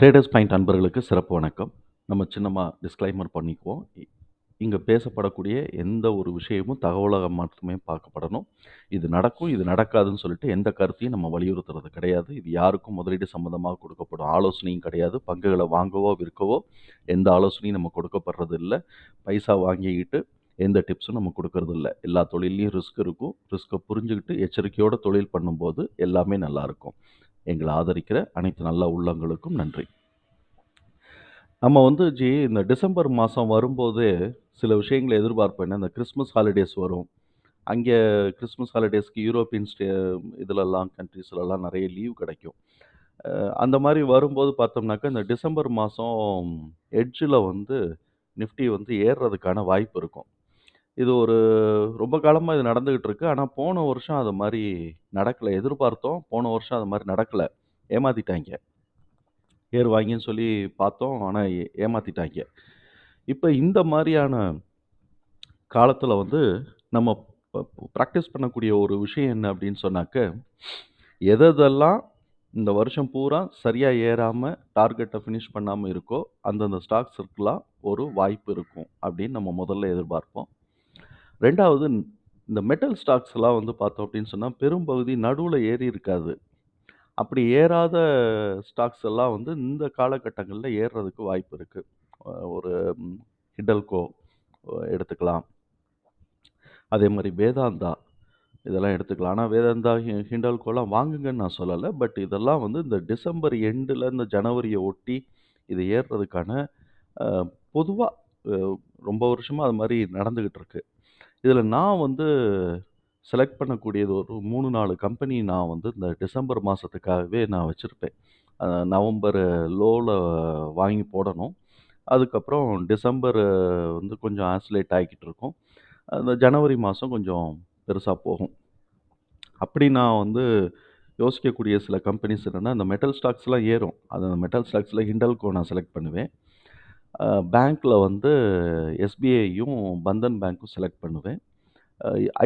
Traders point அன்பர்களுக்கு சிறப்பு வணக்கம். நம்ம சின்னமாக டிஸ்க்ளைமர் பண்ணிக்குவோம். இங்கே பேசப்படக்கூடிய எந்த ஒரு விஷயமும் தகவலாக மட்டுமே பார்க்கப்படணும். இது நடக்கும், இது நடக்காதுன்னு சொல்லிட்டு எந்த கருத்தையும் நம்ம வலியுறுத்துறது கிடையாது. இது யாருக்கும் முதலீடு சம்மந்தமாக கொடுக்கப்படும் ஆலோசனையும் கிடையாது. பங்குகளை வாங்கவோ, விற்கவோ எந்த ஆலோசனையும் நம்ம கொடுக்கப்படுறது இல்லை பைசா வாங்கிக்கிட்டு எந்த டிப்ஸும் நம்ம குடுக்கறதில்ல. எல்லா தொழிலையும் ரிஸ்க் இருக்கும். ரிஸ்க்கை புரிஞ்சுக்கிட்டு எச்சரிக்கையோட தொழில் பண்ணும்போது எல்லாமே நல்லாயிருக்கும் எங்களை ஆதரிக்கிற அனைத்து நல்ல உள்ளங்களுக்கும் நன்றி. நம்ம வந்து ஜி இந்த டிசம்பர் மாதம் வரும்போதே சில விஷயங்களை எதிர்பார்ப்பேன் இந்த கிறிஸ்மஸ் ஹாலிடேஸ் வரும். அங்கே கிறிஸ்மஸ் ஹாலிடேஸ்க்கு யூரோப்பியன் ஸ்டே இதிலெல்லாம் கண்ட்ரீஸ்லலாம் நிறைய லீவ் கிடைக்கும். அந்த மாதிரி வரும்போது பார்த்தோம்னாக்கா, இந்த டிசம்பர் மாதம் எட்ஜில் வந்து நிஃப்டி வந்து ஏறுறதுக்கான வாய்ப்பு இருக்கும். இது ஒரு ரொம்ப காலமாக இது நடந்துக்கிட்டு இருக்கு. ஆனால் போன வருஷம் அது மாதிரி நடக்கல. எதிர்பார்த்தோம். போன வருஷம் அது மாரி நடக்கல. ஏர் வாங்கின்னு சொல்லி பார்த்தோம். ஆனால் ஏமாற்றிட்டாங்க இப்போ இந்த மாதிரியான காலத்தில் வந்து நம்ம ப பண்ணக்கூடிய ஒரு விஷயம் என்ன அப்படின்னு சொன்னாக்க, எதெல்லாம் இந்த வருஷம் பூரா சரியாக ஏறாமல் டார்கெட்டை ஃபினிஷ் பண்ணாமல் இருக்கோ, அந்தந்த ஸ்டாக்ஸ் இருக்கலாம் ஒரு வாய்ப்பு இருக்கும் அப்படின்னு நம்ம முதல்ல எதிர்பார்ப்போம். ரெண்டாவது இந்த மெட்டல் ஸ்டாக்ஸ்லாம் வந்து பார்த்தோம் அப்படின்னு சொன்னால் பெரும்பகுதி நடுவில் ஏறி இருக்காது. அப்படி ஏறாத ஸ்டாக்ஸ் எல்லாம் வந்து இந்த காலகட்டங்களில் ஏறுறதுக்கு வாய்ப்பு இருக்குது ஒரு ஹிடல்கோ ஹிண்டல்கோ எடுத்துக்கலாம். அதே மாதிரி வேதாந்தா இதெல்லாம் எடுத்துக்கலாம். ஆனால் வேதாந்தா, ஹி ஹிண்டல்கோலாம் வாங்குங்கன்னு நான் சொல்லலை பட் இதெல்லாம் வந்து இந்த டிசம்பர் எண்டில் இந்த ஜனவரியை ஒட்டி இது ஏறுறதுக்கான பொதுவாக ரொம்ப வருஷமாக அது மாதிரி நடந்துக்கிட்டு இருக்கு. இதில் நான் வந்து செலக்ட் பண்ணக்கூடியது ஒரு 3, 4 கம்பெனி நான் வந்து இந்த டிசம்பர் மாசத்துக்காகவே நான் வச்சிருப்பேன். அ நவம்பர் லோல வாங்கி போடணும். அதுக்கப்புறம் டிசம்பர் வந்து கொஞ்சம் ஆசிலேட் ஆகிக்கிட்டு இருக்கும். அந்த ஜனவரி மாசம் கொஞ்சம் பெருசா போகும். அப்படி நான் வந்து யோசிக்கக்கூடிய சில கம்பெனிஸ் என்னன்னா, இந்த மெட்டல் ஸ்டாக்ஸ்லாம் ஏறும். அந்த மெட்டல் ஸ்டாக்ஸ்ல ஹிண்டல்கோ நான் செலக்ட் பண்ணுவேன். பேங்க்கில் வந்து எஸ்பிஐயும், பந்தன் பேங்க்கும் செலக்ட் பண்ணுவேன்.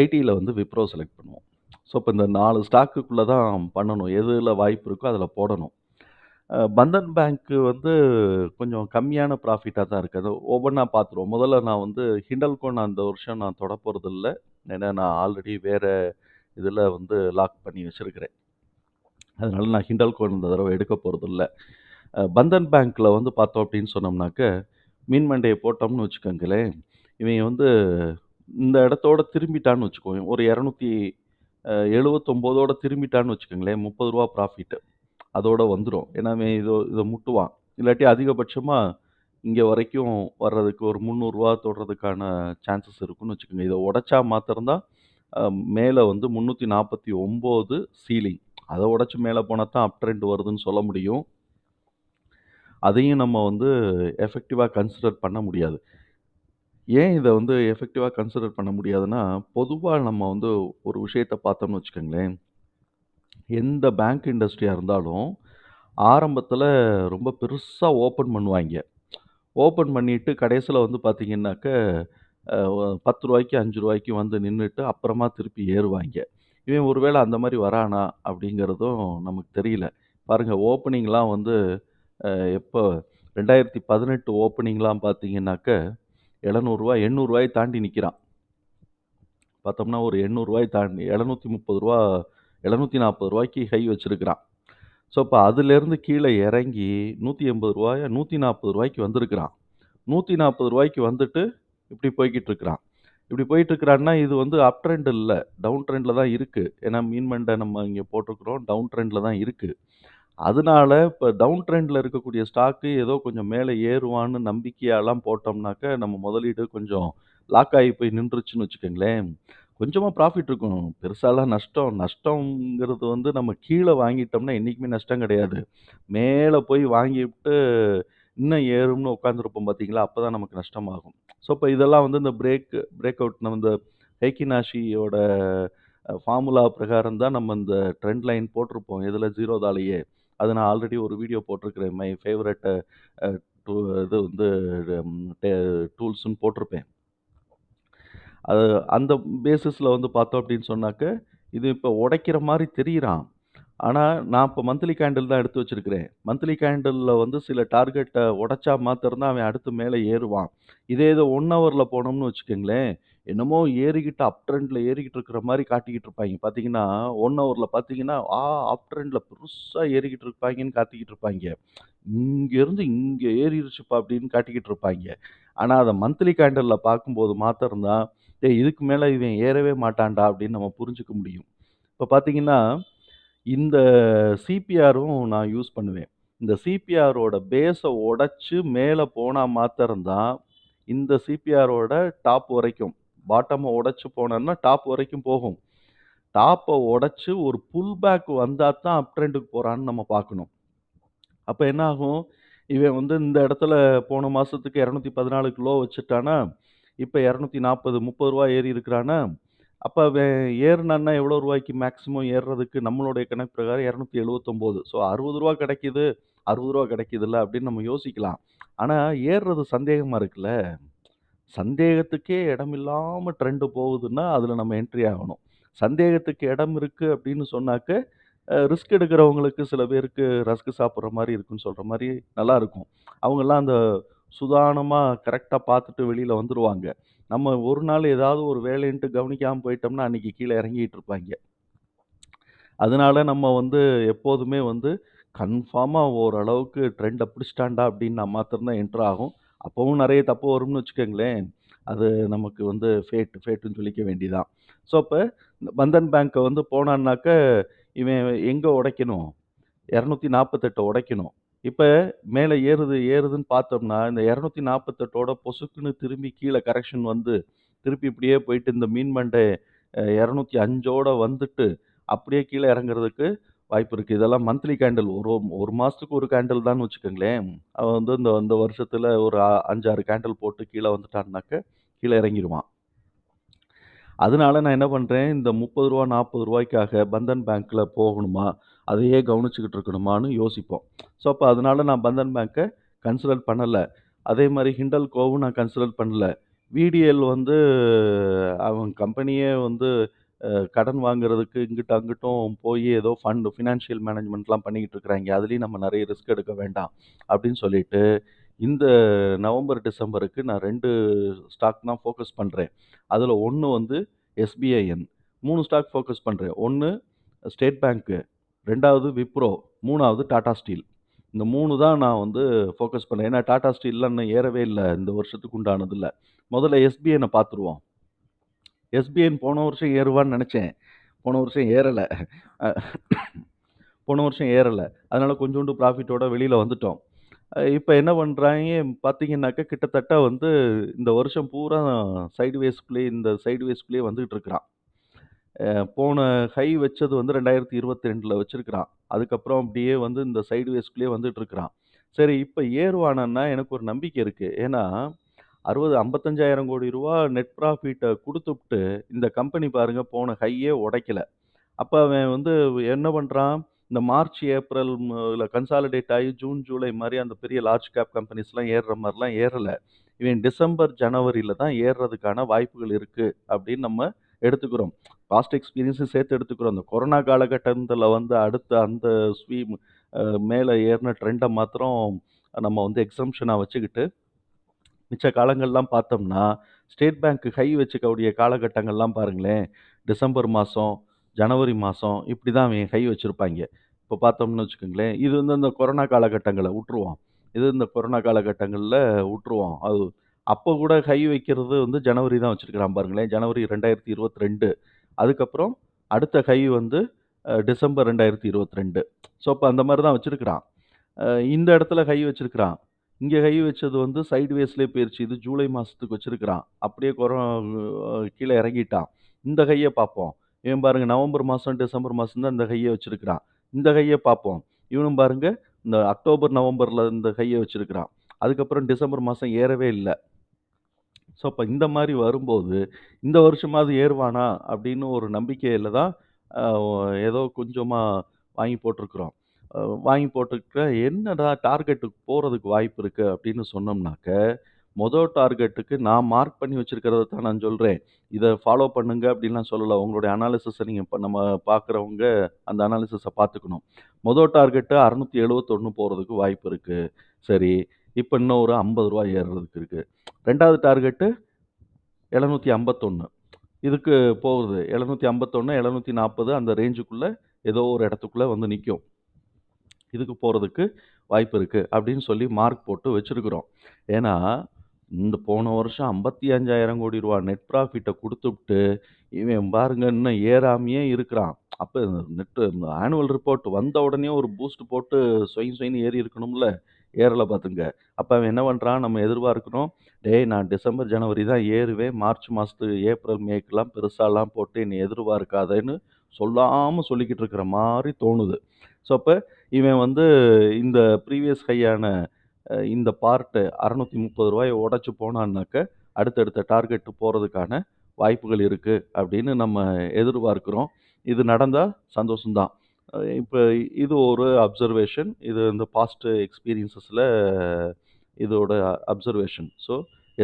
ஐடியில் வந்து விப்ரோ செலக்ட் பண்ணுவோம். ஸோ, இப்போ இந்த நாலு ஸ்டாக்குக்குள்ளே தான் பண்ணணும். எதில் வாய்ப்பு இருக்கோ அதில் போடணும். பந்தன் பேங்க்கு வந்து கொஞ்சம் கம்மியான ப்ராஃபிட்டாக தான் இருக்குது அது ஒவ்வொன்றா பார்த்துருவோம். முதல்ல நான் வந்து ஹிண்டல்கோ நான் அந்த வருஷம் நான் தொட போகிறதில்ல ஏன்னா, நான் ஆல்ரெடி வேறு இதில் வந்து லாக் பண்ணி வச்சுருக்கிறேன் அதனால் நான் ஹிண்டல்கோ இந்த தடவை எடுக்க போகிறது இல்லை பந்தன் பேங்க்கில் வந்து பார்த்தோம் அப்படின்னு சொன்னோம்னாக்க, மீன் மண்டையை போட்டோம்னு வச்சுக்கோங்களேன், இவன் வந்து இந்த இடத்தோட திரும்பிட்டான்னு வச்சுக்கோங்க ஒரு 279ஓட திரும்பிட்டான்னு வச்சுக்கோங்களேன், முப்பது ரூபா ப்ராஃபிட். அதோட வந்துடும் ஏன்னா, அவன் இதை முட்டுவான். இல்லாட்டி அதிகபட்சமாக இங்கே வரைக்கும் வர்றதுக்கு ஒரு முந்நூறுரூவா தொடுறதுக்கான சான்சஸ் இருக்குன்னு வச்சுக்கோங்க. இதை உடைச்சா மாத்திரம்தான் மேலே வந்து முந்நூற்றி நாற்பத்தி ஒம்பது சீலிங். அதை உடச்சி மேலே போனால் தான் அப் ட்ரெண்ட் வருதுன்னு சொல்ல முடியும். அதையும் நம்ம வந்து எஃபெக்டிவாக கன்சிடர் பண்ண முடியாது. ஏன் இத வந்து எஃபெக்டிவா கன்சிடர் பண்ண முடியாதுன்னா, பொதுவா நம்ம வந்து ஒரு விஷயத்த பார்த்தோம்னு வச்சுக்கோங்களேன், எந்த பேங்க் இண்டஸ்ட்ரியா இருந்தாலும், ஆரம்பத்தில் ரொம்ப பெருசா ஓப்பன் பண்ணுவாய்ங்க. ஓப்பன் பண்ணிட்டு கடைசில வந்து பார்த்தீங்கன்னாக்க, அ ஒ ரூ. 10க்கு, ரூ. 5க்கு வந்து நின்னுட்டு அப்புறமா திருப்பி ஏறுவாய்ங்க. இவன் ஒரு வேள அந்த மாரி வரானா அப்படிங்கிறதும் நமக்கு தெரியல. பாருங்க ஓப்பனிங்லாம் வந்து எப்போ ரெண்டாயிரத்தி பதினெட்டு ஓப்பனிங்லாம் பார்த்தீங்கன்னாக்க, எழுநூறுவா 700 ரூ. 800 தாண்டி நிற்கிறான் பார்த்தோம்னா ஒரு எண்ணூறுரூவாய் தாண்டி எழுநூற்றி முப்பது ரூபா எழுநூற்றி நாற்பது ரூபாய்க்கு ஹை வச்சுருக்கிறான் ஸோ, இப்போ அதுலேருந்து கீழே இறங்கி நூற்றி எண்பது ரூபாயா நூற்றி நாற்பது ரூபாய்க்கு வந்திருக்கிறான். நூற்றி நாற்பது ரூபாய்க்கு வந்துட்டு இப்படி போய்கிட்டு இருக்கிறான். இப்படி போயிட்டுருக்கிறான்னா இது வந்து அப் ட்ரெண்ட் இல்லை டவுன் ட்ரெண்டில் தான் இருக்குது ஏன்னா, மீன் நம்ம இங்கே போட்டிருக்கிறோம். டவுன் ட்ரெண்டில் தான் இருக்குது அதனால இப்போ டவுன் ட்ரெண்ட்ல இருக்கக்கூடிய ஸ்டாக்கு ஏதோ கொஞ்சம் மேலே ஏறுவான்னு நம்பிக்கையாலாம் போட்டோம்னாக்க, நம்ம முதலீடு கொஞ்சம் லாக் ஆகி போய் நின்றுச்சுன்னு வச்சுக்கோங்களேன், கொஞ்சமாக ப்ராஃபிட் இருக்கும். பெருசாலாம் நஷ்டம் நஷ்டங்கிறது வந்து நம்ம கீழே வாங்கிட்டோம்னா என்றைக்குமே நஷ்டம் கிடையாது. மேலே போய் வாங்கிவிட்டு இன்னும் ஏறும்னு உட்காந்துருப்போம் பார்த்தீங்களா, அப்போ தான் நமக்கு நஷ்டமாகும். ஸோ, இப்போ இதெல்லாம் வந்து இந்த பிரேக் பிரேக் அவுட் நம்ம இந்த ஹெய்கினாஷியோட ஃபார்முலா பிரகாரம் தான் நம்ம இந்த ட்ரெண்ட் லைன் போட்டிருப்போம். இதில் ஜீரோதாலேயே அது நான் ஆல்ரெடி ஒரு வீடியோ போட்டிருக்கிறேன். மை ஃபேவரட் டூ இது வந்து டூல்ஸுன்னு டே போட்டிருப்பேன். அது அந்த பேசிஸில் வந்து பார்த்தோம் அப்படின்னு சொன்னாக்க, இது இப்போ உடைக்கிற மாதிரி தெரியிறான். ஆனால் நான் இப்போ மந்த்லி கேண்டில் தான் எடுத்து வச்சிருக்கிறேன். மந்த்லி கேண்டிலில் வந்து சில டார்கெட்டை உடைச்சா மாத்திரம்தான் அவன் அடுத்து மேலே ஏறுவான். இதே இது ஒன் ஹவரில் போனோம்னு வச்சுக்கோங்களேன் என்னமோ ஏறிக்கிட்டு அப் ட்ரெண்டில் ஏறிக்கிட்டு இருக்கிற மாதிரி காட்டிக்கிட்டு இருப்பாங்க பார்த்தீங்கன்னா, ஒன் ஹவரில் பார்த்தீங்கன்னா, ஆ அப் ட்ரெண்டில் புதுசாக ஏறிக்கிட்டு இருப்பாங்கன்னு காட்டிக்கிட்டு இருப்பாங்க இங்கேருந்து இங்கே ஏறிடுச்சுப்பா அப்படின்னு காட்டிக்கிட்டு இருப்பாங்க ஆனால் அதை மந்த்லி கேண்டலில் பார்க்கும்போது மாத்திரம் தான், டேய் இதுக்கு மேலே இவன் ஏறவே மாட்டான்டா அப்படின்னு நம்ம புரிஞ்சுக்க முடியும். இப்போ பார்த்தீங்கன்னா, இந்த சிபிஆரும் நான் யூஸ் பண்ணுவேன். இந்த சிபிஆரோட பேஸை உடச்சி மேலே போனால் மாத்திரம்தான் இந்த சிபிஆரோட டாப் வரைக்கும். பாட்டமை உடைச்சி போனோம்னா டாப் வரைக்கும் போகும். டாப்பை உடச்சி ஒரு புல் பேக் வந்தால் தான் அப் ட்ரெண்டுக்கு போகிறான்னு நம்ம பார்க்கணும். அப்போ என்ன ஆகும்? இவன் வந்து இந்த இடத்துல போன மாதத்துக்கு இரநூத்தி பதினாலு கிலோ வச்சுட்டானா, இப்போ இரநூத்தி நாற்பது முப்பது ரூபா ஏறி இருக்கிறானா, அப்போ அவன் ஏறுனான்னா எவ்வளோ ரூபாய்க்கு மேக்ஸிமம் ஏறுறதுக்கு நம்மளுடைய கணக்கு பிரகாரம் 279. ஸோ அறுபது ரூபா கிடைக்கிது அறுபது ரூபா கிடைக்கிதுல்ல அப்படின்னு நம்ம யோசிக்கலாம். ஆனால் ஏறுறது சந்தேகமாக இருக்குல்ல. சந்தேகத்துக்கே இடமில்லாம ட்ரெண்ட் போகுதுன்னா, அதுல நம்ம என்ட்ரி ஆகணும். சந்தேகத்துக்கு இடம் இருக்கு அப்படின்னு சொன்னாக்க, அ ரிஸ்க் எடுக்கிறவங்களுக்கு சில பேருக்கு ரஸ்க் சாப்பிடுற மாரி இருக்குன்னு சொல்ற மாரி நல்லா இருக்கும். அவங்கலாம் அந்த சுதானமா கரெக்ட்டா பார்த்துட்டு வெளியில வந்துருவாங்க. நம்ம ஒரு நாள் ஏதாவது ஒரு வேலைன்ட்டு கவனிக்காம போயிட்டோம்னா, அன்னைக்கு கீழ இறங்கிட்டு இருப்பாய்ங்க. அதனால நம்ம வந்து எப்போதுமே வந்து கன்ஃபார்மா ஓரளவுக்கு ட்ரெண்ட பிடிச்சிட்டான்டா அப்படின்னா மாத்திரம் தான் என்டர் ஆகும். அப்போவும் நிறைய தப்பு வரும்னு வச்சுக்கோங்களேன் அது நமக்கு வந்து ஃபேட் ஃபேட்டுன்னு சொல்லிக்க வேண்டிதான் ஸோ, அப்போ இந்த பந்தன் பேங்க்கை வந்து போனான்னாக்க, இவன் எங்கே உடைக்கணும்? 248 உடைக்கணும். இப்போ மேலே ஏறுது ஏறுதுன்னு பார்த்தோம்னா, இந்த 248ஓட பொசுக்குன்னு திரும்பி கீழே கரெக்ஷன் வந்து, திருப்பி இப்படியே போயிட்டு இந்த மீன் மண்டை இரநூத்தி அஞ்சோட வந்துட்டு, அப்படியே கீழே இறங்குறதுக்கு வாய்ப்பு இருக்குது இதெல்லாம் மந்த்லி கேண்டில் ஒரு ஒரு மாதத்துக்கு ஒரு கேண்டில் தான் வச்சுக்கோங்களேன். அவன் வந்து இந்த இந்த வருஷத்தில் ஒரு அ 5, 6 கேண்டில் போட்டு கீழே வந்துட்டான்னாக்க, கீழே இறங்கிடுவான் அதனால நான் என்ன பண்ணுறேன் இந்த முப்பது ரூபா நாற்பது ரூபாய்க்காக பந்தன் பேங்க்கில் போகணுமா? அதையே கவனிச்சுக்கிட்டு இருக்கணுமான்னு யோசிப்போம். ஸோ, அப்போ அதனால நான் பந்தன் பேங்க்கை கன்சிடர் பண்ணலை. அதே மாரி ஹிண்டல்கோவும் நான் கன்சிடர் பண்ணலை. விடிஎல் வந்து அவன் கம்பெனியே வந்து கடன் வாங்குறதுக்கு இங்கிட்ட அங்கிட்டும் போய் ஏதோ ஃபண்ட் ஃபினான்ஷியல் மேனேஜ்மெண்ட்லாம் பண்ணிக்கிட்டு இருக்கிறாங்க அதுலேயும் நம்ம நிறைய ரிஸ்க் எடுக்க வேண்டாம். அப்படின்னு சொல்லிட்டு, இந்த நவம்பர், டிசம்பருக்கு நான் ரெண்டு ஸ்டாக் தான் ஃபோக்கஸ் பண்ணுறேன் அதில் ஒன்று வந்து எஸ்பிஐஎன். மூணு ஸ்டாக் ஃபோக்கஸ் பண்ணுறேன் ஒன்று ஸ்டேட் பேங்க்கு ரெண்டாவது விப்ரோ, மூணாவது டாடா ஸ்டீல். இந்த மூணு தான் நான் வந்து ஃபோக்கஸ் பண்ணேன். ஏன்னா டாடா ஸ்டீல்லாம் இன்னும் ஏறவே இல்லை இந்த வருஷத்துக்கு உண்டானதுல. முதல்ல எஸ்பிஐனை பார்த்துருவோம். எஸ்பிஐன் போன வருஷம் ஏறுவான்னு நினச்சேன் போன வருஷம் ஏறலை போன வருஷம் ஏறலை அதனால் கொஞ்சோண்டு ப்ராஃபிட்டோட வெளியில் வந்துட்டோம். இப்போ என்ன பண்ணுறாங்க பார்த்தீங்கன்னாக்கா கிட்டத்தட்ட வந்து இந்த வருஷம் பூரா சைட்வேஸ்க்குள்ளயே இந்த சைட்வேஸ்க்குள்ளயே வந்துக்கிட்டு இருக்கிறான். போன ஹை வச்சது வந்து ரெண்டாயிரத்தி இருபத்தி ரெண்டில் வச்சுருக்கிறான் அதுக்கப்புறம் அப்படியே வந்து இந்த சைட்வேஸ்க்குள்ளயே வந்துட்டு இருக்கிறான். சரி இப்போ ஏறுவானன்னா எனக்கு ஒரு நம்பிக்கை இருக்குது ஏன்னா 60 55,000 கோடி ரூபா நெட் ப்ராஃபிட்ட குடுத்துப்புட்டு, இந்த கம்பெனி பாருங்க போன ஹையே உடைக்கல. அப்ப அவன் வந்து என்ன பண்றான், இந்த மார்ச், ஏப்ரல் ல கன்சாலிடேட் ஆயி ஜூன், ஜூலை மாரி அந்த பெரிய லார்ஜ் கேப் கம்பெனிஸ்லாம் ஏறுற மாரிலாம் ஏறல. இவன் டிசம்பர், ஜனவரில தான் ஏறுறதுக்கான வாய்ப்புகள் இருக்கு அப்படின்னு நம்ம எடுத்துக்கிறோம். பாஸ்ட் எக்ஸ்பீரியன்ஸும் சேர்த்து எடுத்துக்கிறோம். இந்த கொரோனா காலகட்டத்தில் வந்து அடுத்த அந்த ஸ்வீம் அ மேல ஏறுன ட்ரெண்ட மாத்திரம் நம்ம வந்து எக்ஸம்ப்ஷனா வச்சுக்கிட்டு, மிச்ச காலங்கள்லாம் பார்த்தோம்னா, ஸ்டேட் பேங்க் ஹை வச்சுக்கக்கூடிய காலகட்டங்கள்லாம் பாருங்களேன், டிசம்பர் மாதம் ஜனவரி மாதம் இப்படி தான் அவன் ஹை வச்சுருப்பாங்க இப்போ பார்த்தோம்னு வச்சுக்கோங்களேன் இது வந்து இந்த கொரோனா காலகட்டங்களை விட்டுருவோம் இது இந்த கொரோனா காலகட்டங்களில் விட்டுருவோம் அது அப்போ கூட கை வைக்கிறது வந்து ஜனவரி தான் வச்சுருக்கிறான் பாருங்களேன். ஜனவரி 2022. அதுக்கப்புறம் அடுத்த கை வந்து டிசம்பர் ரெண்டாயிரத்தி இருபத்தி ரெண்டு ஸோ, அப்போ அந்த மாதிரி தான் வச்சுருக்கிறான் இந்த இடத்துல கை வச்சிருக்கிறான். இங்கே கை வச்சது வந்து சைடு வேஸ்லேயே போயிடுச்சு இது ஜூலை மாதத்துக்கு வச்சுருக்கிறான் அப்படியே குற கீழே இறங்கிட்டான். இந்த கையை பார்ப்போம். இவன் பாருங்கள் நவம்பர் மாதம் டிசம்பர் மாசம் தான் இந்த கையை வச்சுருக்கிறான் இந்த கையை பார்ப்போம். இவனும் பாருங்க இந்த அக்டோபர், நவம்பரில் இந்த கையை வச்சுருக்கிறான் அதுக்கப்புறம் டிசம்பர் மாதம் ஏறவே இல்லை ஸோ, அப்போ இந்த மாதிரி வரும்போது, இந்த வருஷமாவது ஏறுவானா அப்படின்னு ஒரு நம்பிக்கையில் தான் ஏதோ கொஞ்சமாக வாங்கி போட்டிருக்கிறோம். வாங்கி போட்டுருக்க என்னடா டார்கெட்டுக்கு போகிறதுக்கு வாய்ப்பு இருக்குது அப்படின்னு சொன்னோம்னாக்க, மொதல் டார்கெட்டுக்கு நான் மார்க் பண்ணி வச்சுருக்கிறத தான் நான் சொல்கிறேன் இதை ஃபாலோ பண்ணுங்க அப்படின்லாம் சொல்லலை உங்களுடைய அனாலிசிஸை நீங்கள் இப்போ நம்ம பார்க்குறவங்க அந்த அனாலிசிஸை பார்த்துக்கணும். மொதல் டார்கெட்டு அறநூற்றி எழுபத்தொன்று போகிறதுக்கு வாய்ப்பு இருக்குது சரி. இப்போ இன்னும் ஒரு ஐம்பது ரூபா ஏறுறதுக்கு இருக்குது ரெண்டாவது டார்கெட்டு 751 இதுக்கு போகுது. 751, 740 அந்த ரேஞ்சுக்குள்ளே ஏதோ ஒரு இடத்துக்குள்ளே வந்து நிற்கும் இதுக்கு போகிறதுக்கு வாய்ப்பு இருக்குது அப்படின்னு சொல்லி மார்க் போட்டு வச்சுருக்குறோம் ஏன்னா, இந்த போன வருஷம் ஐம்பத்தி அஞ்சாயிரம் கோடி ரூபா நெட் ப்ராஃபிட்டை கொடுத்துட்டு இவன் பாருங்க இன்னும் இருக்கிறான். அப்போ நெட் ஆனுவல் ரிப்போர்ட் வந்த உடனே ஒரு பூஸ்ட் போட்டு சொயின் சொயின் ஏறி இருக்கணும்ல. ஏறல பார்த்துங்க அப்போ அவன் என்ன பண்ணுறான் நம்ம எதிர்பார்க்கணும் "டேய் நான் டிசம்பர், ஜனவரி தான் ஏறுவேன். மார்ச் மாதத்துக்கு ஏப்ரல், மேக்கெலாம் பெருசாலாம் போட்டு என்னை எதிர்பார்க்காதேன்னு சொல்லாமல் சொல்லிக்கிட்டு இருக்கிற மாதிரி தோணுது. ஸோ, அப்போ இவன் வந்து இந்த ப்ரீவியஸ் ஹையான இந்த பார்ட்டு அறநூற்றி முப்பது ரூபாயை உடச்சி போனான்னாக்க, அடுத்தடுத்த டார்கெட்டு போகிறதுக்கான வாய்ப்புகள் இருக்குது அப்படின்னு நம்ம எதிர்பார்க்குறோம் இது நடந்தால் சந்தோஷம் தான். இது ஒரு அப்சர்வேஷன். இது இந்த பாஸ்ட் எக்ஸ்பீரியன்ஸஸில் இதோட அப்சர்வேஷன். ஸோ,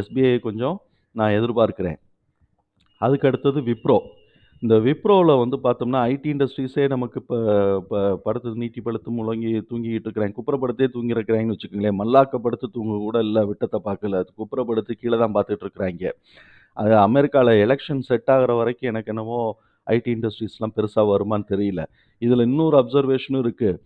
எஸ்பிஐ கொஞ்சம் நான் எதிர்பார்க்குறேன் அதுக்கு அடுத்தது விப்ரோ. இந்த விப்ரோவில் வந்து பார்த்தோம்னா, ஐடி இண்டஸ்ட்ரீஸே நமக்கு இப்போ ப படுத்து நீட்டி படுத்து முழங்கி தூங்கிக்கிட்டு இருக்கிறாங்க. குப்புறப்படுத்தே தூங்கிருக்கிறாங்கன்னு வச்சுக்கோங்களேன் மல்லாக்க படுத்து தூங்க கூட இல்லை விட்டத்தை பார்க்கல. அது குப்புறப்படுத்து கீழே தான் பார்த்துட்டு இருக்கிறாங்க அது அமெரிக்காவில் எலக்ஷன் செட் ஆகுற வரைக்கும் எனக்கு என்னவோ ஐடி இண்டஸ்ட்ரீஸ்லாம் பெருசாக வருமான்னு தெரியல. இதில் இன்னொரு அப்சர்வேஷனும் இருக்குது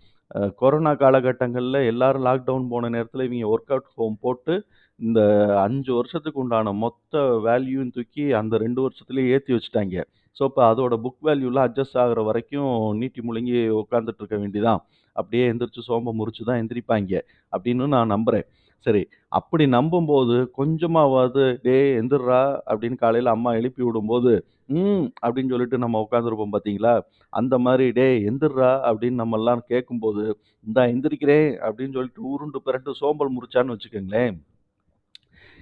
கொரோனா காலகட்டங்களில் எல்லாரும் லாக்டவுன் போன நேரத்தில் இவங்க ஒர்க் அவுட் ஹோம் போட்டு, இந்த அஞ்சு வருஷத்துக்கு உண்டான மொத்த வேல்யூன்னு தூக்கி அந்த ரெண்டு வருஷத்துலேயே ஏற்றி வச்சுட்டாங்க ஸோ, இப்போ அதோட புக் வேல்யூலாம் அட்ஜஸ்ட் ஆகுற வரைக்கும் நீட்டி முழுங்கி உட்காந்துட்டு இருக்க வேண்டிதான் அப்படியே எந்திரிச்சு சோம்ப முறிச்சு தான் எந்திரிப்பாங்க அப்படின்னு நான் நம்புறேன். சரி. அப்படி நம்பும்போது கொஞ்சமாவது, "டேய் எந்திரா அப்படின்னு காலையில் அம்மா எழுப்பி விடும்போது, "ம்" அப்படின்னு சொல்லிட்டு நம்ம உட்காந்துருப்போம் பார்த்தீங்களா? அந்த மாதிரி "டேய் எந்திரா அப்படின்னு நம்மெல்லாம் கேட்கும்போது, "இந்தா எந்திரிக்கிறேன்" அப்படின்னு சொல்லிட்டு உருண்டு பிறண்டு சோம்பல் முறிச்சான்னு வச்சுக்கோங்களேன்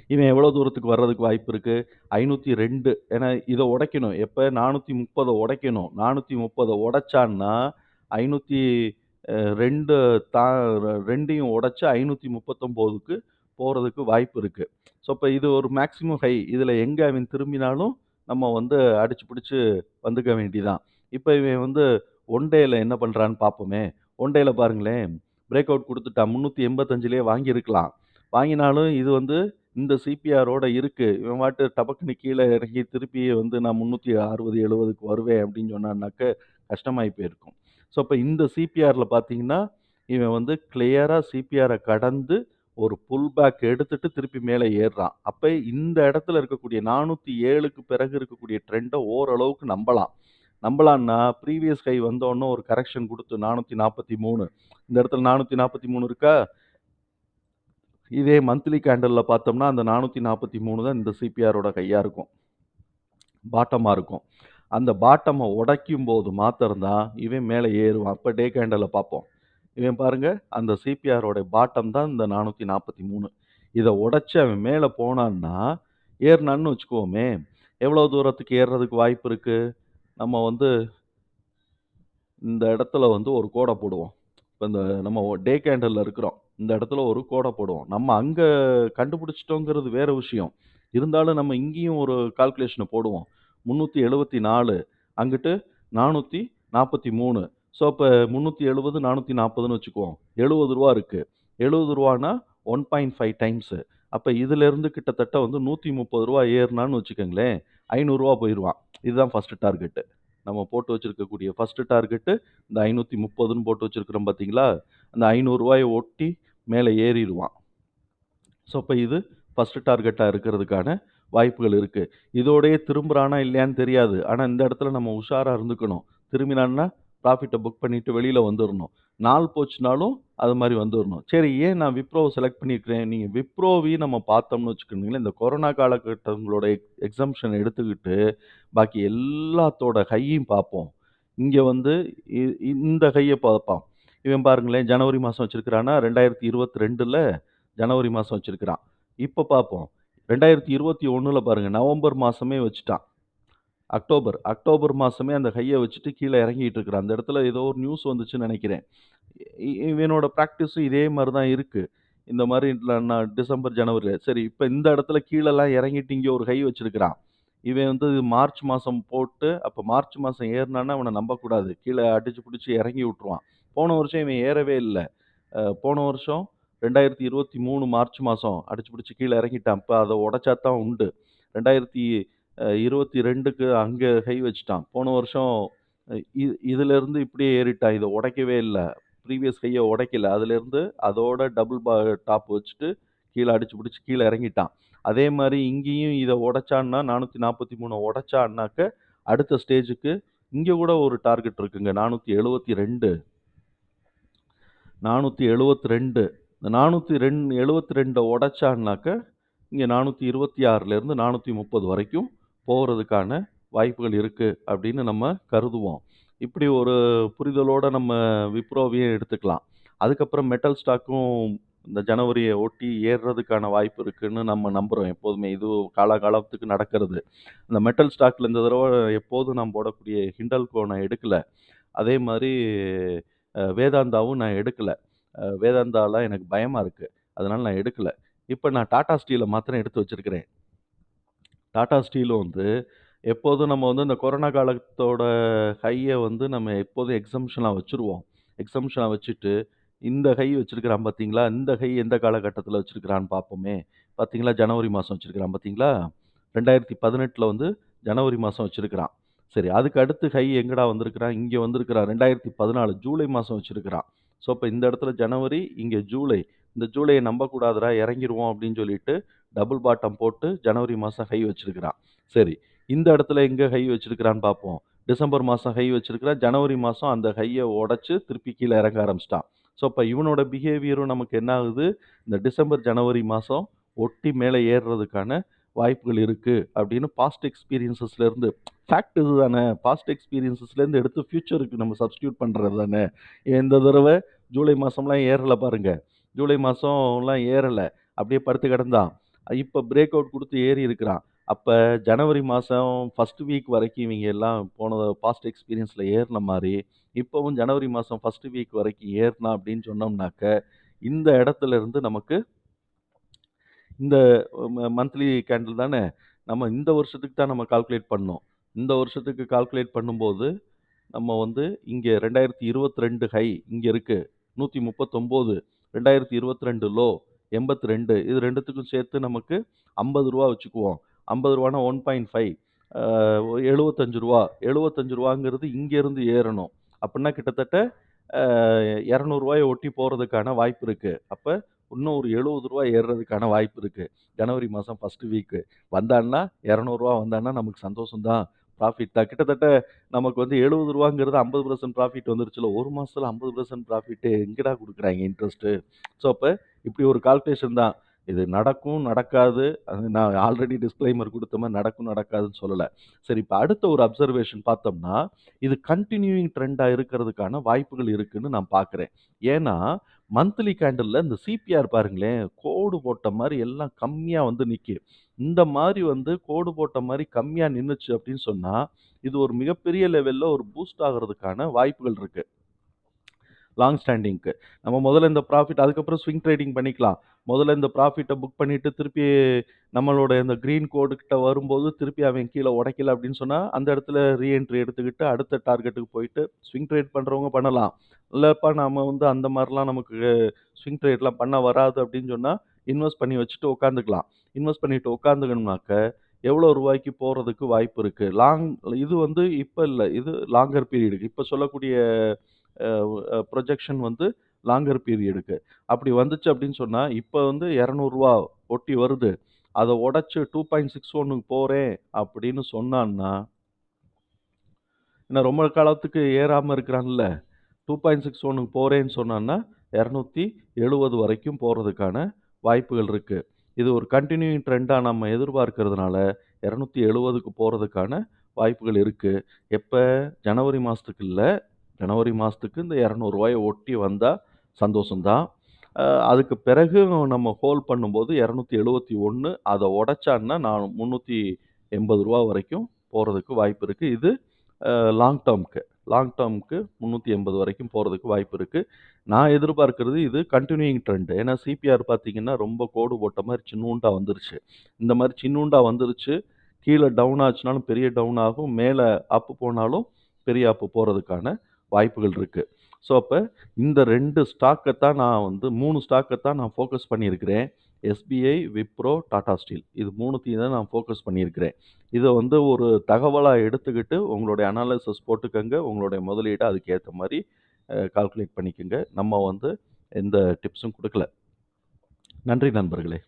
இவன் எவ்வளோ தூரத்துக்கு வர்றதுக்கு வாய்ப்பு இருக்குது ஐநூற்றி ரெண்டு ஏன்னா இதை உடைக்கணும். எப்போ நானூற்றி முப்பதை உடைக்கணும். 430 உடைச்சான்னா, 502 தா ரெண்டையும் உடைச்சி ஐநூற்றி முப்பத்தொம்போதுக்கு போகிறதுக்கு வாய்ப்பு இருக்குது ஸோ, இப்போ இது ஒரு மேக்ஸிமம் ஹை. இதில் எங்கே அவன் திரும்பினாலும் நம்ம வந்து அடிச்சு பிடிச்சி வந்துக்க வேண்டியதான். இப்போ இவன் வந்து ஒன் என்ன பண்ணுறான்னு பார்ப்போமே. ஒன் பாருங்களேன், பிரேக் அவுட் கொடுத்துட்டான் முந்நூற்றி எண்பத்தஞ்சிலே வாங்கியிருக்கலாம். வாங்கினாலும் இது வந்து இந்த சிபிஆரோட இருக்கு. இவன் பாட்டு டபக்குன்னு கீழே இறங்கி திருப்பி வந்து நான் 360, 70க்கு வருவேன் அப்படின்னு சொன்னான்னாக்க கஷ்டமாயி போயிருக்கும். ஸோ, அப்போ இந்த சிபிஆரில் பார்த்தீங்கன்னா, இவன் வந்து கிளியராக சிபிஆரை கடந்து ஒரு புல் பேக் எடுத்துட்டு திருப்பி மேலே ஏறுறான். அப்போ இந்த இடத்துல இருக்கக்கூடிய 407க்கு பிறகு இருக்கக்கூடிய ட்ரெண்டை ஓரளவுக்கு நம்பலாம். நம்பலான்னா, ப்ரீவியஸ் ஹை வந்தோடனே ஒரு கரெக்ஷன் கொடுத்து நானூற்றி நாற்பத்தி மூணு இந்த இடத்துல 443 இருக்கா? இதே மந்த்லி கேண்டலில் பார்த்தோம்னா, அந்த 443 தான் இந்த சிபிஆரோட கையாக இருக்கும். பாட்டமாக இருக்கும். அந்த பாட்டமை உடைக்கும்போது போது மாத்திரம்தான் இவன் மேலே ஏறுவான். அப்போ டே கேண்டலில் பார்ப்போம். இவன் பாருங்கள் அந்த சிபிஆரோட பாட்டம் தான் இந்த நானூற்றி நாற்பத்தி மூணு இதை உடச்சி அவன் மேலே போனான்னா, ஏறினான்னு வச்சுக்கோமே எவ்வளோ தூரத்துக்கு ஏறுறதுக்கு வாய்ப்பு இருக்குது நம்ம வந்து இந்த இடத்துல வந்து ஒரு கோடை போடுவோம். இப்போ இந்த நம்ம டே கேண்டலில் இருக்கிறோம். இந்த இடத்துல ஒரு கோடை போடுவோம். நம்ம அங்கே கண்டுபிடிச்சிட்டோங்கிறது வேற விஷயம். இருந்தாலும் நம்ம இங்கேயும் ஒரு கால்குலேஷனை போடுவோம். 374 அங்கிட்டு 443 ஸோ, இப்போ முந்நூற்றி எழுபது நானூற்றி நாற்பதுன்னு வச்சுக்குவோம். ரூ. 70 இருக்கு. ரூ. 70னா 1.5 டைம்ஸ். அப்ப இதிலிருந்து கிட்டத்தட்ட வந்து ரூ. 130 ஏறுனான்னு வச்சுக்கங்களேன், ரூ. 500 போயிருவான். இதுதான் ஃபஸ்ட்டு டார்கெட்டு நம்ம போட்டு வச்சிருக்கக்கூடிய ஃபஸ்ட்டு டார்கெட்டு இந்த 530ன்னு போட்டு வச்சிருக்கிறோம் பார்த்தீங்களா? அந்த ஐநூறுரூவாயை ஒட்டி மேலே ஏறிடுவான் ஸோ, இப்போ இது ஃபஸ்ட்டு டார்கெட்டாக இருக்கிறதுக்கான வாய்ப்புகள் இருக்குது இதோடையே திரும்புகிறானா இல்லையான்னு தெரியாது. ஆனால் இந்த இடத்துல நம்ம உஷாராக இருந்துக்கணும். திரும்பினான்னா ப்ராஃபிட்டை புக் பண்ணிவிட்டு வெளியில் வந்துடணும் நாள் போச்சுனாலும் அது மாதிரி வந்துடணும் சரி ஏன் நான் விப்ரோவை செலக்ட் பண்ணியிருக்கிறேன்? நீங்கள் விப்ரோவையும் நம்ம பார்த்தோம்னு வச்சுக்கோங்களேன், இந்த கொரோனா காலகட்டங்களோட எக் எக்ஸம்ஷன் எடுத்துக்கிட்டு, பாக்கி எல்லாத்தோட ஹையும் பார்ப்போம். இங்கே வந்து இ இந்த கையை பார்ப்பான். இவன் பாருங்களேன், ஜனவரி மாதம் வச்சுருக்கிறான்னா ரெண்டாயிரத்தி இருபத்தி ரெண்டில் ஜனவரி மாதம் வச்சுருக்கிறான் இப்போ பார்ப்போம். ரெண்டாயிரத்து இருபத்தி ஒன்றில் பாருங்கள் நவம்பர் மாதமே வச்சுட்டான். அக்டோபர் அக்டோபர் மாதமே அந்த கையை வச்சுட்டு கீழே இறங்கிட்டு இருக்கிறான். அந்த இடத்துல ஏதோ ஒரு நியூஸ் வந்துச்சுன்னு நினைக்கிறேன் இ இவனோட ப்ராக்டிஸும் இதே மாதிரி தான் இருக்குது இந்த மாதிரி நான் டிசம்பர், ஜனவரியில் சரி இப்போ இந்த இடத்துல கீழலாம் இறங்கிட்டு இங்கே ஒரு கை வச்சுருக்கிறான் இவன் வந்து மார்ச் மாதம் போட்டு அப்போ மார்ச் மாதம் ஏறினான்னா அவனை நம்பக்கூடாது. கீழே அடிச்சு பிடிச்சி இறங்கி விட்ருவான் போன வருஷம் இவன் ஏறவே இல்லை போன வருஷம் 2023 மார்ச் மாதம் அடிச்சு பிடிச்சி கீழே இறங்கிட்டான். இப்போ அதை உடைச்சா தான் உண்டு. ரெண்டாயிரத்தி இருபத்தி ரெண்டுக்கு அங்கே கை வச்சுட்டான். போன வருஷம் அ இ இப்படியே ஏறிட்டான். இதை உடைக்கவே இல்லை ப்ரீவியஸ் கையை உடைக்கல. அதுலேருந்து அதோட டபுள் பா டாப் வச்சுட்டு கீழே அடிச்சு பிடிச்சி கீழே இறங்கிட்டான். அதே மாதிரி இங்கேயும் இதை உடைச்சான்னா 443 உடைச்சான்னாக்க அடுத்த ஸ்டேஜுக்கு இங்கே கூட ஒரு டார்கெட் இருக்குங்க. 472 472 இந்த 472 உடைச்சான்னாக்க இங்க 426லேருந்து 430 வரைக்கும் போகிறதுக்கான வாய்ப்புகள் இருக்குது அப்படின்னு நம்ம கருதுவோம். இப்படி ஒரு புரிதலோட நம்ம விப்ரோவையும் எடுத்துக்கலாம். அதுக்கப்புறம் மெட்டல் ஸ்டாக்கும் இந்த ஜனவரியை ஒட்டி ஏறுறதுக்கான வாய்ப்பு இருக்குன்னு நம்ம நம்புகிறோம் எப்போதுமே. இது காலகாலத்துக்கு நடக்கிறது. இந்த மெட்டல் ஸ்டாக்கில் இந்த தடவை எப்போதும் நம்ம போடக்கூடிய ஹிண்டல் கோனை எடுக்கல. அதே மாதிரி வேதாந்தாவும் நான் எடுக்கலை வேதாந்தாலாம் எனக்கு பயமாக இருக்குது அதனால் நான் எடுக்கலை இப்போ நான் டாடா ஸ்டீலை மாத்திரம் எடுத்து வச்சுருக்கிறேன் டாடா ஸ்டீலும் வந்து எப்போதும் நம்ம வந்து இந்த கொரோனா காலத்தோட ஹையை வந்து நம்ம எப்போதும் எக்ஸம்ஷனாக வச்சுருவோம். எக்ஸம்ஷனாக வச்சுட்டு இந்த ஹை வச்சுருக்கிறான் பார்த்தீங்களா? இந்த ஹை எந்த காலகட்டத்தில் வச்சுருக்கிறான்னு பார்ப்போமே. பார்த்தீங்களா? ஜனவரி மாதம் வச்சுருக்கிறான் பார்த்தீங்களா? 2018ல வந்து ஜனவரி மாதம் வச்சுருக்கிறான் சரி அதுக்கு அடுத்து ஹை எங்கடா வந்திருக்கிறான்? இங்கே வந்திருக்கிறான். 2014 ஜூலை மாதம் வச்சுருக்கிறான் ஸோ, இப்போ இந்த இடத்துல ஜனவரி, இங்கே ஜூலை. இந்த ஜூலையை நம்பக்கூடாதுடா இறங்கிருவோம் அப்படின்னு சொல்லிட்டு டபுள் பாட்டம் போட்டு ஜனவரி மாதம் ஹை வச்சுருக்கிறான் சரி இந்த இடத்துல எங்கே ஹை வச்சுருக்கிறான்னு பார்ப்போம். டிசம்பர் மாதம் ஹை வச்சுருக்கிறான் ஜனவரி மாதம் அந்த ஹையை உடச்சி திருப்பி கீழே இறங்க ஆரம்பிச்சிட்டான் ஸோ, இப்போ இவனோட பிஹேவியரும் நமக்கு என்ன ஆகுது? இந்த டிசம்பர், ஜனவரி மாதம் ஒட்டி மேலே ஏறுறதுக்கான வாய்ப்புகள் இருக்குது அப்படின்னு பாஸ்ட் எக்ஸ்பீரியன்ஸஸ்லேருந்து ஃபேக்ட் ஃபேக்ட் இதுதானே. பாஸ்ட் எக்ஸ்பீரியன்ஸஸ்லேருந்து எடுத்து ஃப்யூச்சருக்கு நம்ம சப்ஸ்டியூட் பண்ணுறது தானே. இந்த தடவை ஜூலை மாதம்லாம் ஏறலை பாருங்கள் ஜூலை மாதம்லாம் ஏறல. அப்படியே படுத்து கிடந்தான். இப்போ பிரேக் அவுட் கொடுத்து ஏறி இருக்கிறான். அப்போ ஜனவரி மாதம் ஃபர்ஸ்ட் வீக் வரைக்கும் இவங்க எல்லாம் போன பாஸ்ட் எக்ஸ்பீரியன்ஸில் ஏறின மாதிரி இப்போவும் ஜனவரி மாதம் ஃபர்ஸ்ட் வீக் வரைக்கும் ஏறினா அப்படின்னு சொன்னோம்னாக்க, இந்த இடத்துல இருந்து நமக்கு இந்த மந்த்லி கேண்டில் தானே நம்ம இந்த வருஷத்துக்கு தான் நம்ம கால்குலேட் பண்ணோம். இந்த வருஷத்துக்கு கால்குலேட் பண்ணும்போது நம்ம வந்து இங்கே ரெண்டாயிரத்தி இருபத்தி ரெண்டு ஹை இங்கே இருக்குது நூற்றி முப்பத்தொம்போது ரெண்டாயிரத்தி இருபத்தி ரெண்டு லோ எண்பத்தி ரெண்டு இது ரெண்டுத்துக்கும் சேர்த்து நமக்கு ஐம்பது ரூபா வச்சுக்குவோம். ஐம்பது ரூபானா ஒன் பாயிண்ட் ஃபைவ் எழுபத்தஞ்சு ரூபா. எழுபத்தஞ்சு ரூபாங்கிறது இங்கேருந்து ஏறணும். அப்படின்னா கிட்டத்தட்ட இரநூறுவாயை ஒட்டி போகிறதுக்கான வாய்ப்பு இருக்குது அப்போ இன்னும் ஒரு எழுபது ரூபா ஏறுறதுக்கான வாய்ப்பு இருக்குது ஜனவரி மாதம் ஃபஸ்ட்டு வீக்கு வந்தான்னா இரநூறுவா வந்தான்னா நமக்கு சந்தோஷம் தான். ப்ராஃபிட் தான். கிட்டத்தட்ட நமக்கு வந்து எழுபது ரூபாங்கிறது ஐம்பது பர்சன்ட் ப்ராஃபிட் வந்துருச்சுல்ல. 1 மாசத்துல 50% ப்ராஃபிட் எங்கடா கொடுக்குறாங்க இன்ட்ரெஸ்ட்டு. ஸோ, அப்போ இப்படி ஒரு கால்குலேஷன் தான். இது நடக்கும், நடக்காது. அது நான் ஆல்ரெடி டிஸ்க்ளைமர் கொடுத்த மாதிரி நடக்கும், நடக்காதுன்னு சொல்லலை. சரி இப்போ அடுத்த ஒரு அப்சர்வேஷன் பார்த்தோம்னா, இது கண்டினியூவிங் ட்ரெண்டாக இருக்கிறதுக்கான வாய்ப்புகள் இருக்குதுன்னு நான் பார்க்குறேன் ஏன்னா, மந்த்லி கேண்டலில் இந்த சிபிஆர் பாருங்களேன், கோடு போட்ட மாதிரி எல்லாம் கம்மியாக வந்து நிற்கி இந்த மாதிரி வந்து கோடு போட்ட மாதிரி கம்மியாக நின்றுச்சு அப்படின்னு சொன்னால் இது ஒரு மிகப்பெரிய லெவலில் ஒரு பூஸ்ட் ஆகிறதுக்கான வாய்ப்புகள் இருக்குது லாங் ஸ்டாண்டிங்க்கு. நம்ம முதல்ல இந்த ப்ராஃபிட் அதுக்கப்புறம் ஸ்விங் ட்ரேடிங் பண்ணிக்கலாம். முதல்ல இந்த ப்ராஃபிட்டை புக் பண்ணிவிட்டு திருப்பி நம்மளோட இந்த க்ரீன் கோடு வரும்போது திருப்பி அவன் கீழே உடைக்கல அப்படின்னு சொன்னால் அந்த இடத்துல ரீ என்ட்ரி எடுத்துக்கிட்டு அடுத்த டார்கெட்டுக்கு போயிட்டு ஸ்விங் ட்ரேட் பண்ணுறவங்க பண்ணலாம். இல்லைப்பா நம்ம வந்து அந்த மாதிரிலாம் நமக்கு ஸ்விங் ட்ரேட்லாம் பண்ண வராது அப்படின்னு சொன்னால் இன்வெஸ்ட் பண்ணி வச்சுட்டு உட்காந்துக்கலாம். இன்வெஸ்ட் பண்ணிட்டு உட்காந்துக்கணும்னாக்க, எவ்வளோ ரூபாய்க்கு போகிறதுக்கு வாய்ப்பு இருக்குது லாங் இது வந்து இப்போ இல்லை இது லாங்கர் பீரியடுக்கு. இப்போ சொல்லக்கூடிய ப்ரொஜெக்ஷன் வந்து லாங்கர் பீரியடுக்கு. அப்படி வந்துச்சு அப்படின்னு சொன்னால் இப்போ வந்து இரநூறுவா ஒட்டி வருது. அதை உடைச்சி டூ பாயிண்ட் சிக்ஸ் ஒன்றுக்கு போகிறேன் அப்படின்னு சொன்னான்னா இன்னும் ரொம்ப காலத்துக்கு ஏறாமல் இருக்கிறான்ல. 2.61க்கு போகிறேன்னு சொன்னான்னா, 270 வரைக்கும் போகிறதுக்கான வாய்ப்புகள் இருக்குது இது ஒரு கண்டினியூங் ட்ரெண்டாக நம்ம எதிர்பார்க்குறதுனால இரநூத்தி எழுபதுக்கு போகிறதுக்கான வாய்ப்புகள் இருக்குது எப்போ ஜனவரி மாதத்துக்குள்ள ஜனவரி மாதத்துக்கு இந்த இரநூறுவாயை ஒட்டி வந்தால் சந்தோஷம்தான். அதுக்கு பிறகு நம்ம ஹோல் பண்ணும்போது இரநூத்தி எழுபத்தி ஒன்று அதை உடைச்சான்னா, நான் முந்நூற்றி எண்பது ரூபா வரைக்கும் போகிறதுக்கு வாய்ப்பு இருக்குது இது லாங் டெர்ம்க்கு. லாங் டேர்முக்கு முந்நூற்றி எண்பது வரைக்கும் போகிறதுக்கு வாய்ப்பு இருக்குது நான் எதிர்பார்க்கறது இது கண்டினியூயிங் ட்ரெண்டு ஏன்னா சிபிஆர் பார்த்தீங்கன்னா ரொம்ப கோடு போட்ட மாதிரி சின்னூண்டா வந்துருச்சு. இந்த மாதிரி சின்னூண்டா வந்துருச்சு. கீழே டவுன் ஆச்சுனாலும் பெரிய டவுன் ஆகும். மேலே அப்பு போனாலும் பெரிய அப்பு போகிறதுக்கான வாய்ப்புகள் இருக்குது ஸோ அப்போ இந்த ரெண்டு ஸ்டாக்கை தான் நான் வந்து மூணு ஸ்டாக்கை தான் நான் ஃபோக்கஸ் பண்ணியிருக்கிறேன். எஸ்பிஐ விப்ரோ டாடா ஸ்டீல் இது மூணுத்தையும் தான் நான் ஃபோக்கஸ் பண்ணியிருக்கிறேன். இதை வந்து ஒரு தகவலாக எடுத்துக்கிட்டு உங்களுடைய அனாலிசிஸ் போட்டுக்கங்க. உங்களுடைய முதலீடை அதுக்கேற்ற மாதிரி கால்குலேட் பண்ணிக்கோங்க. நம்ம வந்து எந்த டிப்ஸும் கொடுக்கல. நன்றி நண்பர்களே.